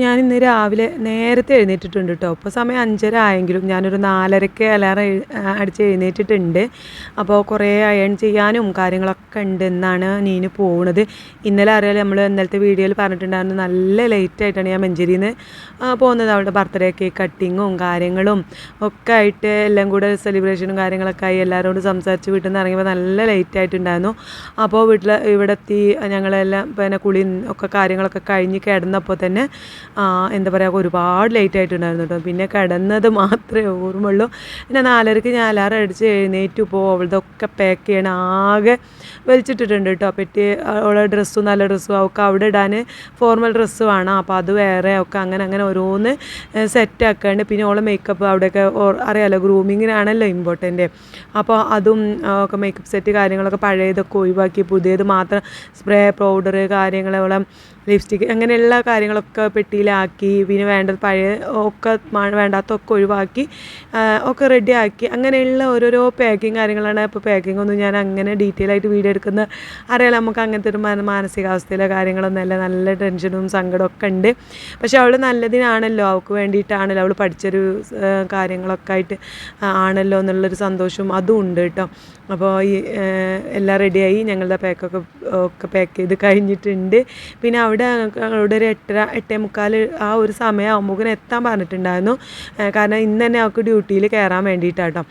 ഞാൻ ഇന്ന് രാവിലെ നേരത്തെ എഴുന്നേറ്റിട്ടുണ്ട് കേട്ടോ ഇപ്പോൾ സമയം അഞ്ചര ആയെങ്കിലും ഞാനൊരു നാലരയ്ക്ക് അലാറം അടിച്ച് എഴുന്നേറ്റിട്ടുണ്ട്. അപ്പോൾ കുറേ അയൺ ചെയ്യാനും കാര്യങ്ങളൊക്കെ ഉണ്ട് എന്നാണ് നീന് പോകുന്നത് ഇന്നലെ അറിയാലോ നമ്മൾ ഇന്നലത്തെ വീഡിയോയിൽ പറഞ്ഞിട്ടുണ്ടായിരുന്നു നല്ല ലേറ്റായിട്ടാണ് ഞാൻ മഞ്ചേരിയിൽ നിന്ന് പോകുന്നത് അവളുടെ ബർത്ത്ഡേ കേക്ക് കട്ടിങ്ങും കാര്യങ്ങളും ഒക്കെ ആയിട്ട് എല്ലാം കൂടെ സെലിബ്രേഷനും കാര്യങ്ങളൊക്കെ ആയി. എല്ലാവരോടും സംസാരിച്ച് വീട്ടിൽ നിന്ന് ഇറങ്ങിയപ്പോൾ നല്ല ലേറ്റായിട്ടുണ്ടായിരുന്നു അപ്പോൾ വീട്ടിൽ ഇവിടെ എത്തി ഞങ്ങളെല്ലാം പിന്നെ കുളി ഒക്കെ കാര്യങ്ങളൊക്കെ കഴിഞ്ഞ് കിടന്നപ്പോൾ തന്നെ എന്താ പറയുക ഒരുപാട് ലേറ്റ് ആയിട്ടുണ്ടായിരുന്നു പിന്നെ കിടന്നത് മാത്രമേ ഓർമ്മയുള്ളൂ. പിന്നെ നാലരക്ക് ഞാൻ അലാറം അടിച്ച് എഴുന്നേറ്റ് പോകും അവളതൊക്കെ പാക്ക് ചെയ്യണം ആകെ വലിച്ചിട്ടിട്ടുണ്ട് കേട്ടോ പെട്ടി അവളെ ഡ്രസ്സും നല്ല ഡ്രസ്സും അവൾക്ക് അവിടെ ഇടാൻ ഫോർമൽ ഡ്രസ്സ് വേണം. അപ്പോൾ അത് വേറെ ഒക്കെ അങ്ങനെ അങ്ങനെ ഓരോന്ന് സെറ്റ് ആക്കാണ്ട്. പിന്നെ ഓളെ മേക്കപ്പ് അവിടെയൊക്കെ അറിയാമല്ലോ ഗ്രൂമിങ്ങിനാണല്ലോ ഇമ്പോർട്ടന്റ് അപ്പോൾ അതും ഒക്കെ മേക്കപ്പ് സെറ്റ് കാര്യങ്ങളൊക്കെ പഴയതൊക്കെ ഒഴിവാക്കി. പുതിയത് മാത്രം സ്പ്രേ പൗഡർ കാര്യങ്ങൾ ഓളെ ലിപ്സ്റ്റിക്ക് അങ്ങനെയുള്ള കാര്യങ്ങളൊക്കെ പെട്ടിയിലാക്കി പിന്നെ വേണ്ട പഴയ ഒക്കെ വേണ്ടാത്തൊക്കെ ഒഴിവാക്കി ഒക്കെ റെഡിയാക്കി അങ്ങനെയുള്ള ഓരോരോ പാക്കിങ് കാര്യങ്ങളാണ്. ഇപ്പോൾ പാക്കിംഗ് ഒന്നും ഞാൻ അങ്ങനെ ഡീറ്റെയിൽ ആയിട്ട് വീഡിയോ എടുക്കുന്ന അറിയാലോ നമുക്ക് അങ്ങനത്തെ ഒരു മാനസികാവസ്ഥയിലെ കാര്യങ്ങളൊന്നും അല്ല. നല്ല ടെൻഷനും സങ്കടമൊക്കെ ഉണ്ട്. പക്ഷേ അവൾ നല്ലതിനാണല്ലോ. അവൾക്ക് വേണ്ടിയിട്ടാണല്ലോ അവൾ പഠിച്ചൊരു കാര്യങ്ങളൊക്കെ ആയിട്ട് ആണല്ലോ എന്നുള്ളൊരു സന്തോഷവും അതും ഉണ്ട് കേട്ടോ. അപ്പോൾ ഈ എല്ലാം റെഡിയായി ഞങ്ങളുടെ പാക്കൊക്കെ ഒക്കെ പാക്ക് ചെയ്ത് കഴിഞ്ഞിട്ടുണ്ട്. പിന്നെ അവിടെ അവിടെ ഒരു എട്ടര എട്ടേ മുക്കാൽ ആ ഒരു സമയമാകുമ്പോൾ എത്താൻ പറഞ്ഞിട്ടുണ്ടായിരുന്നു. കാരണം ഇന്ന് തന്നെ അവൾക്ക് ഡ്യൂട്ടിയിൽ കയറാൻ വേണ്ടിയിട്ടാട്ടോ.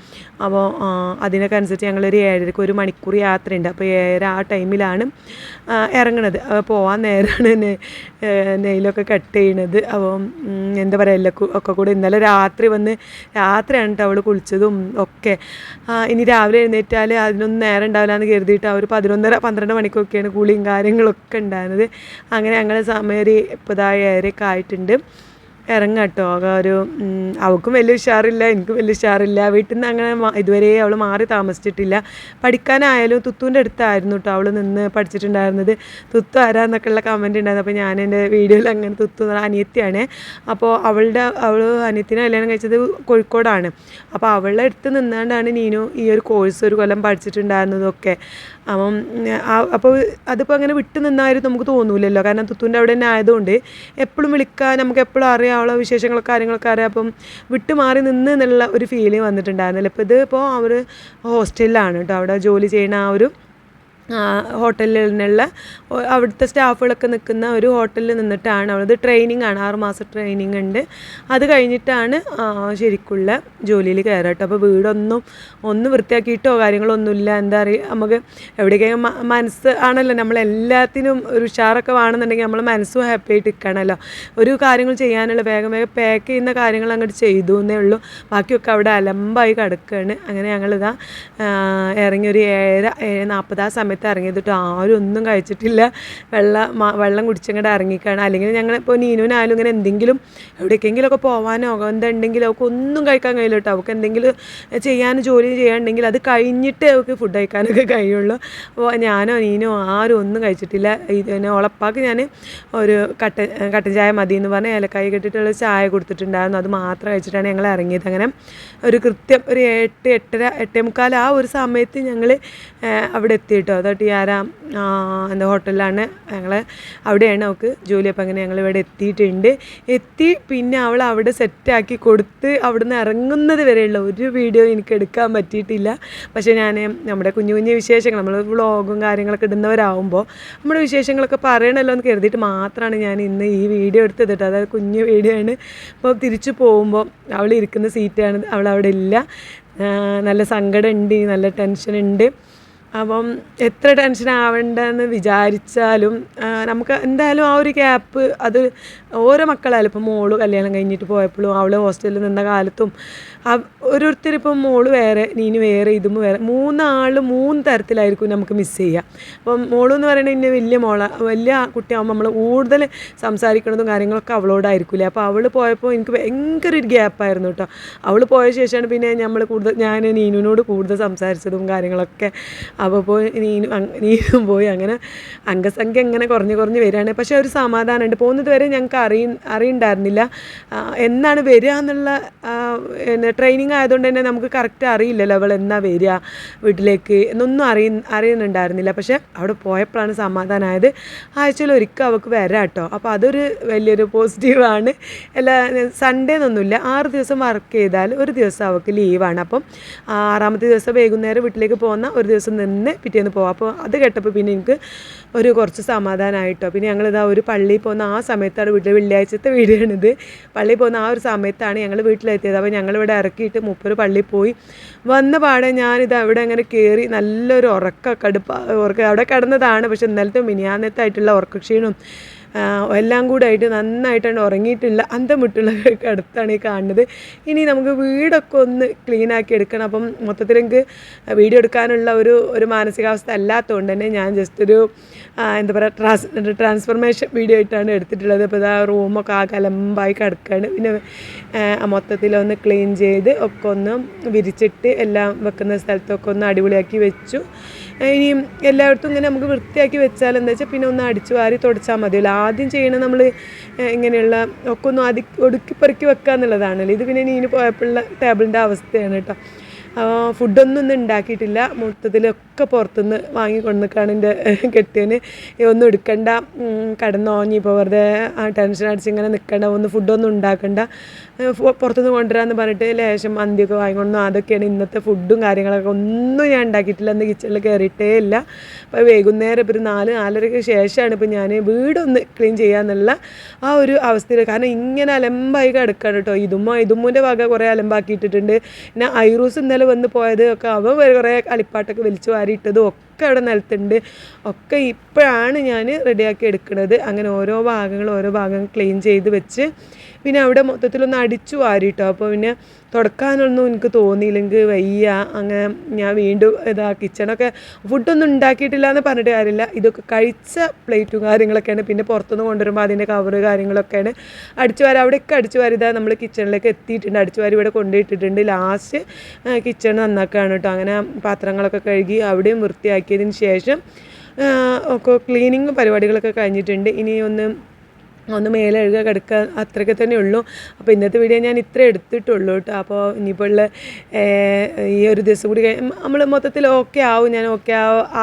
അപ്പോൾ അതിനൊക്കെ അനുസരിച്ച് ഞങ്ങളൊരു ഏഴരക്ക് ഒരു മണിക്കൂർ യാത്രയുണ്ട്. അപ്പോൾ ഏഴര ആ ടൈമിലാണ് ഇറങ്ങണത്. പോവാൻ നേരമാണ് നെയിലൊക്കെ കട്ട് ചെയ്യണത്. അപ്പോൾ എന്താ പറയുക എല്ലാം ഒക്കെ കൂടെ ഇന്നലെ രാത്രി വന്ന് രാത്രിയാണ് കേട്ടോ അവൾ കുളിച്ചതും ഒക്കെ. ഇനി രാവിലെ എഴുന്നേറ്റാൽ അതിനൊന്നും നേരം ഉണ്ടാവില്ല എന്ന് കരുതിയിട്ട് അവർ പതിനൊന്നര പന്ത്രണ്ട് മണിക്കൊക്കെയാണ് കുളിയും കാര്യങ്ങളൊക്കെ ഉണ്ടായിരുന്നത്. അങ്ങനെ ഞങ്ങൾ സമയം ഇപ്പോൾ ഇതാ ഏഴരയൊക്കെ ആയിട്ടുണ്ട്. ഇറങ്ങാം കേട്ടോ. ഒരു അവൾക്കും വലിയ ഉഷാറില്ല എനിക്കും വലിയ ഉഷാറില്ല. വീട്ടിൽ നിന്ന് അങ്ങനെ ഇതുവരെ അവൾ മാറി താമസിച്ചിട്ടില്ല. പഠിക്കാനായാലും തുത്തുവിന്റെ അടുത്തായിരുന്നു കേട്ടോ അവൾ നിന്ന് പഠിച്ചിട്ടുണ്ടായിരുന്നത്. തുത്തു ആരാന്നൊക്കെയുള്ള കമന്റ് ഉണ്ടായിരുന്നു. അപ്പോൾ ഞാൻ എന്റെ വീഡിയോയിൽ അങ്ങനെ തുത്തു എന്ന് അനിയത്തിയാണ്. അപ്പോൾ അവളുടെ അവൾ അനിയത്തിനെ കല്യാണം കഴിച്ചത് കോഴിക്കോടാണ്. അപ്പോൾ അവളുടെ അടുത്ത് നിന്നാണ്ടാണ് നീനു ഈ ഒരു കോഴ്സ് ഒരു കൊല്ലം പഠിച്ചിട്ടുണ്ടായിരുന്നതൊക്കെ. അപ്പം അപ്പോൾ അതിപ്പോൾ അങ്ങനെ വിട്ടു നിന്നായിരുന്നു നമുക്ക് തോന്നൂലല്ലോ. കാരണം തുത്തുവിന്റെ അവിടെ തന്നെ ആയതുകൊണ്ട് എപ്പോഴും വിളിക്കാൻ നമുക്ക് എപ്പോഴും അറിയാവുള്ള വിശേഷങ്ങളൊക്കെ കാര്യങ്ങളൊക്കെ അറിയാം. അപ്പം വിട്ടു മാറി നിന്ന് എന്നുള്ള ഒരു ഫീലിംഗ് വന്നിട്ടുണ്ടായിരുന്നില്ല. ഇപ്പോൾ ഇത് ഇപ്പോൾ അവർ ഹോസ്റ്റലിലാണ് കേട്ടോ. അവിടെ ജോലി ചെയ്യുന്ന ആ ഒരു ഹോട്ടലിൽ നിന്നുള്ള അവിടുത്തെ സ്റ്റാഫുകളൊക്കെ നിൽക്കുന്ന ഒരു ഹോട്ടലിൽ നിന്നിട്ടാണ് അവളത്. ട്രെയിനിങ് ആണ് ആറ് മാസം ട്രെയിനിങ് ഉണ്ട്. അത് കഴിഞ്ഞിട്ടാണ് ശരിക്കുള്ള ജോലിയിൽ കയറുക കേട്ടോ. അപ്പോൾ വീടൊന്നും ഒന്ന് വൃത്തിയാക്കിയിട്ടോ കാര്യങ്ങളൊന്നുമില്ല. എന്താ പറയുക നമുക്ക് എവിടേക്കെങ്കിലും മനസ്സ് ആണല്ലോ. നമ്മളെല്ലാത്തിനും ഒരു ഉഷാറൊക്കെ വേണമെന്നുണ്ടെങ്കിൽ നമ്മൾ മനസ്സും ഹാപ്പി ആയിട്ട് നിൽക്കണമല്ലോ ഒരു കാര്യങ്ങൾ ചെയ്യാനുള്ള വേഗം വേഗം പാക്ക് ചെയ്യുന്ന കാര്യങ്ങൾ അങ്ങോട്ട് ചെയ്തു എന്നേ ഉള്ളൂ. ബാക്കിയൊക്കെ അവിടെ അലമ്പായി കിടക്കുകയാണ്. അങ്ങനെ ഞങ്ങളിതാ ഇറങ്ങി ഒരു ഏഴര ഏഴ് നാൽപ്പത് ആ സമയത്ത് ഇറങ്ങിയതിട്ട് ആരും ഒന്നും കഴിച്ചിട്ടില്ല. വെള്ളം വെള്ളം കുടിച്ചങ്ങോട്ട് ഇറങ്ങിക്കാണ്. അല്ലെങ്കിൽ ഞങ്ങൾ ഇപ്പോൾ നീനുവിനായാലും ഇങ്ങനെ എന്തെങ്കിലും എവിടേക്കെങ്കിലുമൊക്കെ പോകാനോ എന്തുണ്ടെങ്കിലും അവൾക്ക് ഒന്നും കഴിക്കാൻ കഴിയില്ല കേട്ടോ. അവൾക്ക് എന്തെങ്കിലും ചെയ്യാൻ ജോലി ചെയ്യാണ്ടെങ്കിൽ അത് കഴിഞ്ഞിട്ട് അവൾക്ക് ഫുഡ് കഴിക്കാനൊക്കെ കഴിയുള്ളൂ. അപ്പോൾ ഞാനോ നീനോ ആരും ഒന്നും കഴിച്ചിട്ടില്ല. പിന്നെ ഉളപ്പാക്ക് ഞാൻ ഒരു കട്ട കട്ടൻ ചായ മതി എന്ന് പറഞ്ഞ് ഏലക്കായി കെട്ടിട്ടുള്ള ചായ കൊടുത്തിട്ടുണ്ടായിരുന്നു. അത് മാത്രം കഴിച്ചിട്ടാണ് ഞങ്ങൾ ഇറങ്ങിയത്. അങ്ങനെ ഒരു കൃത്യം ഒരു എട്ട് എട്ടര എട്ടേ മുക്കാൽ ആ ഒരു സമയത്ത് ഞങ്ങൾ അവിടെ എത്തി കേട്ടോ എന്ന ഹോട്ടലിലാണ്. ഞങ്ങൾ അവിടെയാണ് അവൾക്ക് ജോലി. അപ്പോൾ അങ്ങനെ ഞങ്ങൾ ഇവിടെ എത്തിയിട്ടുണ്ട്. എത്തി പിന്നെ അവൾ അവിടെ സെറ്റാക്കി കൊടുത്ത് അവിടുന്ന് ഇറങ്ങുന്നത് വരെയുള്ള ഒരു വീഡിയോ എനിക്ക് എടുക്കാൻ പറ്റിയിട്ടില്ല. പക്ഷേ ഞാൻ നമ്മുടെ കുഞ്ഞു കുഞ്ഞു വിശേഷങ്ങൾ നമ്മൾ വ്ളോഗും കാര്യങ്ങളൊക്കെ ഇടുന്നവരാകുമ്പോൾ നമ്മുടെ വിശേഷങ്ങളൊക്കെ പറയണമല്ലോ എന്ന് കരുതിയിട്ട് മാത്രമാണ് ഞാൻ ഇന്ന് ഈ വീഡിയോ എടുത്തത് കേട്ടോ അതായത് കുഞ്ഞു വീഡിയോ ആണ്. അപ്പോൾ തിരിച്ചു പോകുമ്പോൾ അവൾ ഇരിക്കുന്ന സീറ്റാണ് അവൾ അവിടെ ഇല്ല. നല്ല സങ്കടമുണ്ട് നല്ല ടെൻഷൻ ഉണ്ട്. അപ്പം എത്ര ടെൻഷൻ ആവണ്ടെന്ന് വിചാരിച്ചാലും നമുക്ക് എന്തായാലും ആ ഒരു ഗ്യാപ്പ് അത് ഓരോ മക്കളായാലും ഇപ്പം മോൾ കല്യാണം കഴിഞ്ഞിട്ട് പോയപ്പോഴും അവൾ ഹോസ്റ്റലിൽ നിന്ന കാലത്തും ഓരോരുത്തരിപ്പം മോൾ വേറെ നീന് വേറെ ഇതും വേറെ മൂന്നാൾ മൂന്ന് തരത്തിലായിരിക്കും നമുക്ക് മിസ് ചെയ്യുക അപ്പം മോളെന്ന് പറയുന്നത് ഇന്നെ വലിയ മോള വലിയ കുട്ടിയാകുമ്പോൾ നമ്മൾ കൂടുതൽ സംസാരിക്കണതും കാര്യങ്ങളൊക്കെ അവളോടായിരിക്കില്ലേ? അപ്പോൾ അവൾ പോയപ്പോൾ എനിക്ക് ഭയങ്കര ഒരു ഗ്യാപ്പായിരുന്നു കേട്ടോ അവൾ പോയ ശേഷമാണ് പിന്നെ നമ്മൾ കൂടുതൽ ഞാൻ നീനുവിനോട് കൂടുതൽ സംസാരിച്ചതും കാര്യങ്ങളൊക്കെ അപ്പോൾ പോയി നീനും നീനും പോയി അങ്ങനെ അംഗസംഖ്യ ഇങ്ങനെ കുറഞ്ഞ് കുറഞ്ഞ് വരികയാണ്. പക്ഷേ ഒരു സമാധാനമുണ്ട്. പോകുന്നത് വരെ ഞങ്ങൾക്ക് അറിയ അറിയണ്ടായിരുന്നില്ല. എന്നാണ് വരിക എന്നുള്ള പിന്നെ ട്രെയിനിങ് ആയതുകൊണ്ട് തന്നെ നമുക്ക് കറക്റ്റ് അറിയില്ലല്ലോ അവൾ എന്നാ വരിക വീട്ടിലേക്ക് എന്നൊന്നും അറിയ അറിയുന്നുണ്ടായിരുന്നില്ല. പക്ഷേ അവിടെ പോയപ്പോഴാണ് സമാധാനമായത്. ആഴ്ചയിൽ ഒരിക്കൽ അവൾക്ക് വരാം കേട്ടോ. അപ്പോൾ അതൊരു വലിയൊരു പോസിറ്റീവാണ് എല്ലാ സൺഡേ എന്നൊന്നുമില്ല. ആറ് ദിവസം വർക്ക് ചെയ്താൽ ഒരു ദിവസം അവൾക്ക് ലീവാണ് അപ്പം ആറാമത്തെ ദിവസം വൈകുന്നേരം വീട്ടിലേക്ക് പോകുന്ന ഒരു ദിവസം നിന്ന് പിറ്റേന്ന് പോകാം അപ്പോൾ അത് കേട്ടപ്പോൾ പിന്നെ എനിക്ക് ഒരു കുറച്ച് സമാധാനമായിട്ടോ പിന്നെ ഞങ്ങളിതാ ഒരു പള്ളിയിൽ പോകുന്ന ആ സമയത്താണ് വീട്ടിൽ വെള്ളിയാഴ്ചത്തെ വീടാണിത്. പള്ളിയിൽ പോകുന്ന ആ ഒരു സമയത്താണ് ഞങ്ങൾ വീട്ടിലെത്തിയത്. അപ്പോൾ ഞങ്ങളിവിടെ ഇറക്കിയിട്ട് മുപ്പത് പള്ളിയിൽ പോയി. വന്ന പാടെ ഞാനിത് അവിടെ അങ്ങനെ കയറി നല്ലൊരു ഉറക്ക കടുപ്പ ഉറക്ക അവിടെ കിടന്നതാണ്. പക്ഷെ ഇന്നലത്തെ മിനിയാന്നത്തായിട്ടുള്ള ഉറക്കക്ഷീണവും എല്ലാം കൂടെ ആയിട്ട് നന്നായിട്ടാണ് ഉറങ്ങിയിട്ടുള്ള അന്തമുട്ടുള്ളവരൊക്കെ അടുത്താണ് ഈ കാണുന്നത്. ഇനി നമുക്ക് വീടൊക്കെ ഒന്ന് ക്ലീൻ ആക്കി എടുക്കണം. അപ്പം മൊത്തത്തിൽ എനിക്ക് വീഡിയോ എടുക്കാനുള്ള ഒരു ഒരു മാനസികാവസ്ഥ അല്ലാത്തതുകൊണ്ട് തന്നെ ഞാൻ ജസ്റ്റ് ഒരു എന്താ പറയുക ട്രാൻസ് ട്രാൻസ്ഫർമേഷൻ വീഡിയോ ആയിട്ടാണ് എടുത്തിട്ടുള്ളത്. അപ്പോൾ ഇതാ റൂമൊക്കെ ആ കലമ്പായി കിടക്കുകയാണ് പിന്നെ മൊത്തത്തിലൊന്ന് ക്ലീൻ ചെയ്ത് ഒക്കെ ഒന്ന് വിരിച്ചിട്ട് എല്ലാം വെക്കുന്ന സ്ഥലത്തൊക്കെ ഒന്ന് അടിപൊളിയാക്കി വെച്ചു. ഇനിയും എല്ലായിടത്തും ഇങ്ങനെ നമുക്ക് വൃത്തിയാക്കി വെച്ചാൽ എന്താ വെച്ചാൽ പിന്നെ ഒന്ന് അടിച്ചു വാരി തുടച്ചാൽ മതിയല്ലോ. ആദ്യം ചെയ്യണം നമ്മൾ ഇങ്ങനെയുള്ള ഒക്കെ ഒന്ന് അതി ഒടുക്കി പെറുക്കി വെക്കുക എന്നുള്ളതാണല്ലോ. ഇത് പിന്നെ നീന് പോയപ്പോഴുള്ള ടേബിളിന്റെ അവസ്ഥയാണ് കേട്ടോ. ഫുഡൊന്നും ഒന്നും ഉണ്ടാക്കിയിട്ടില്ല. മൊത്തത്തിലൊക്കെ പുറത്തുനിന്ന് വാങ്ങി കൊണ്ടുനിൽക്കുകയാണ് എന്റെ കെട്ടിയന്. ഒന്നും എടുക്കണ്ട കടന്നോഞ്ഞി ഇപ്പോൾ വെറുതെ ആ ടെൻഷൻ അടിച്ച് ഇങ്ങനെ നിൽക്കണ്ട ഒന്ന് ഫുഡൊന്നും ഉണ്ടാക്കണ്ട. പുറത്തുനിന്ന് കൊണ്ടുവരാമെന്ന് പറഞ്ഞിട്ട് ലേശം മന്തിയൊക്കെ വാങ്ങിക്കൊണ്ടു അതൊക്കെയാണ് ഇന്നത്തെ ഫുഡും കാര്യങ്ങളൊക്കെ. ഒന്നും ഞാൻ ഉണ്ടാക്കിയിട്ടില്ല എന്ന് കിച്ചണിൽ കയറിയിട്ടേ ഇല്ല. അപ്പോൾ വൈകുന്നേരം ഇപ്പോൾ ഒരു നാല് നാലരയ്ക്ക് ശേഷമാണ് ഇപ്പോൾ ഞാൻ വീടൊന്ന് ക്ലീൻ ചെയ്യാന്നുള്ള ആ ഒരു അവസ്ഥയിൽ. കാരണം ഇങ്ങനെ അലമ്പായി കിടക്കാണ് കേട്ടോ. ഇതുമ്മ ഇതുമ്മൂന്റെ വക കുറേ അലമ്പാക്കിയിട്ടിട്ടുണ്ട്. പിന്നെ ഐറൂസ് ഇന്നലെ വന്ന് പോയത് ഒക്കെ അവൻ കുറേ കളിപ്പാട്ടൊക്കെ വലിച്ചു വാരിയിട്ടതും ഒക്കെ അവിടെ നിലത്തുണ്ട്. ഒക്കെ ഇപ്പോഴാണ് ഞാൻ റെഡിയാക്കി എടുക്കുന്നത്. അങ്ങനെ ഓരോ ഭാഗങ്ങൾ ഓരോ ഭാഗങ്ങൾ ക്ലീൻ ചെയ്ത് വെച്ച് പിന്നെ അവിടെ മൊത്തത്തിലൊന്ന് അടിച്ചു വാരിട്ടോ. അപ്പോൾ പിന്നെ തുടക്കാനൊന്നും എനിക്ക് തോന്നിയില്ലെങ്കിൽ വയ്യ. അങ്ങനെ ഞാൻ വീണ്ടും ഇതാ കിച്ചണൊക്കെ ഫുഡൊന്നും ഉണ്ടാക്കിയിട്ടില്ല എന്ന് പറഞ്ഞിട്ട് കാര്യമില്ല. ഇതൊക്കെ കഴിച്ച പ്ലേറ്റും കാര്യങ്ങളൊക്കെയാണ്. പിന്നെ പുറത്തുനിന്ന് കൊണ്ടുവരുമ്പോൾ അതിന്റെ കവറ് കാര്യങ്ങളൊക്കെയാണ് അടിച്ചു വാരി. അവിടെയൊക്കെ അടിച്ചു വാരി ഇതാ നമ്മൾ കിച്ചണിലേക്ക് എത്തിയിട്ടുണ്ട്. അടിച്ചു വാരി ഇവിടെ കൊണ്ടുപോയിട്ടിട്ടുണ്ട്. ലാസ്റ്റ് കിച്ചൺ നന്നാക്കുകയാണ് കേട്ടോ. അങ്ങനെ പാത്രങ്ങളൊക്കെ കഴുകി അവിടെയും വൃത്തിയാക്കിയതിന് ശേഷം ഒക്കെ ക്ലീനിങ് പരിപാടികളൊക്കെ കഴിഞ്ഞിട്ടുണ്ട്. ഇനി ഒന്ന് ഒന്ന് മേലെ എഴുക കിടക്കുക അത്രയൊക്കെ തന്നെ ഉള്ളൂ. അപ്പോൾ ഇന്നത്തെ വീഡിയോ ഞാൻ ഇത്ര എടുത്തിട്ടുള്ളൂ കേട്ടോ. അപ്പോൾ ഇനിയിപ്പോൾ ഉള്ള ഈ ഒരു ദിവസം കൂടി നമ്മൾ മൊത്തത്തിൽ ഓക്കെ ആവും. ഞാൻ ഓക്കെ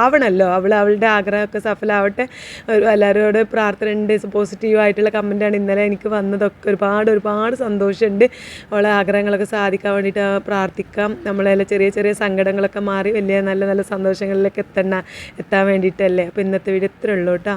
ആവണമല്ലോ അവൾ അവളുടെ ആഗ്രഹമൊക്കെ സഫലമാവട്ടെ എല്ലാവരോട് പ്രാർത്ഥന ഉണ്ട്. പോസിറ്റീവ് ആയിട്ടുള്ള കമന്റാണ് ഇന്നലെ എനിക്ക് വന്നതൊക്കെ. ഒരുപാട് ഒരുപാട് സന്തോഷമുണ്ട്. അവളെ ആഗ്രഹങ്ങളൊക്കെ സാധിക്കാൻ വേണ്ടിയിട്ട് പ്രാർത്ഥിക്കാം. നമ്മളെല്ലാം ചെറിയ ചെറിയ സങ്കടങ്ങളൊക്കെ മാറി വലിയ നല്ല നല്ല സന്തോഷങ്ങളിലേക്ക് എത്തണ എത്താൻ വേണ്ടിയിട്ടല്ലേ. അപ്പോൾ ഇന്നത്തെ വീഡിയോ ഇത്രേ ഉള്ളൂ കേട്ടോ.